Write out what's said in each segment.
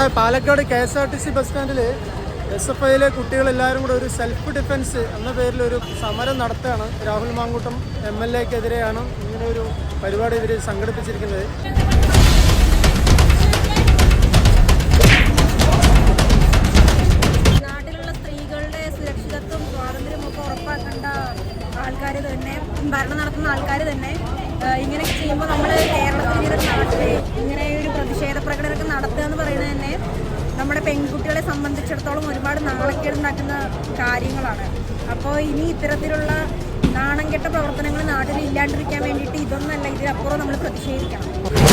നമ്മുടെ Palakkad K S R T C bus സ്റ്റാൻഡിൽ S F ഐയിലെ കുട്ടികളെല്ലാവരും കൂടെ ഒരു സെൽഫ് ഡിഫൻസ് എന്ന പേരിൽ ഒരു സമരം നടത്തുകയാണ്. രാഹുൽ മാങ്കൂട്ടം എം എൽ എക്കെതിരെയാണ് ഇങ്ങനെ ഒരു പരിപാടി ഇവർ സംഘടിപ്പിച്ചിരിക്കുന്നത്. നാട്ടിലുള്ള സ്ത്രീകളുടെ സുരക്ഷിതത്വം സ്വാതന്ത്ര്യം ഒക്കെ ഉറപ്പാക്കേണ്ട ആൾക്കാർ തന്നെ ഭരണം നടത്തുന്ന ആൾക്കാർ തന്നെ ഇങ്ങനെ ചെയ്യുമ്പോൾ നമ്മൾ കേരളത്തിൽ ഇങ്ങനെ ഒരു നാട്ടിൽ ഇങ്ങനെ ഒരു പ്രതിഷേധ പ്രകടനമൊക്കെ നടത്തുക എന്ന് പറയുന്നത് തന്നെ നമ്മുടെ പെൺകുട്ടികളെ സംബന്ധിച്ചിടത്തോളം ഒരുപാട് നാണക്കേട് ഉണ്ടാക്കുന്ന കാര്യങ്ങളാണ്. അപ്പോൾ ഇനി ഇത്തരത്തിലുള്ള നാണം കെട്ട പ്രവർത്തനങ്ങൾ നാട്ടിൽ ഇല്ലാണ്ടിരിക്കാൻ വേണ്ടിയിട്ട് ഇതൊന്നല്ല ഇതിലപ്പുറം നമ്മൾ പ്രതിഷേധിക്കണം.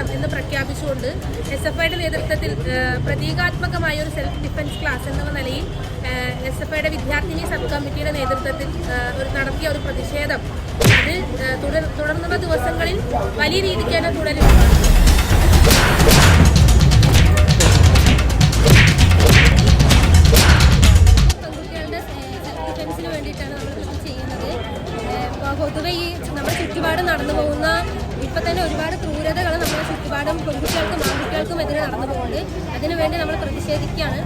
വേണം എന്ന് പ്രഖ്യാപിച്ചുകൊണ്ട് എസ് എഫ് ഐയുടെ നേതൃത്വത്തിൽ പ്രതീകാത്മകമായ ഒരു സെൽഫ് ഡിഫൻസ് ക്ലാസ് എന്ന നിലയിൽ എസ് എഫ് ഐയുടെ വിദ്യാർത്ഥിനി സബ് കമ്മിറ്റിയുടെ നേതൃത്വത്തിൽ ഒരു നടത്തിയ ഒരു പ്രതിഷേധം. അത് തുടർ- തുടർന്നുള്ള ദിവസങ്ങളിൽ വലിയ രീതിക്ക് തന്നെ തുടരും. സെൽഫ് ഡിഫൻസിന് വേണ്ടിയിട്ടാണ് നമ്മൾ ചെയ്യുന്നത്. പൊതുവെ ഈ നമ്മുടെ ചുറ്റുപാട് നടന്നു പോകുന്ന ഇപ്പം തന്നെ ഒരുപാട് ക്രൂരതകൾ ചുറ്റുപാടും പെൺകുട്ടികൾക്കും ആൺകുട്ടികൾക്കും എതിരെ നടന്നു പോകുന്നുണ്ട് അതിനുവേണ്ടി നമ്മൾ പ്രതിഷേധിക്കുകയാണ്.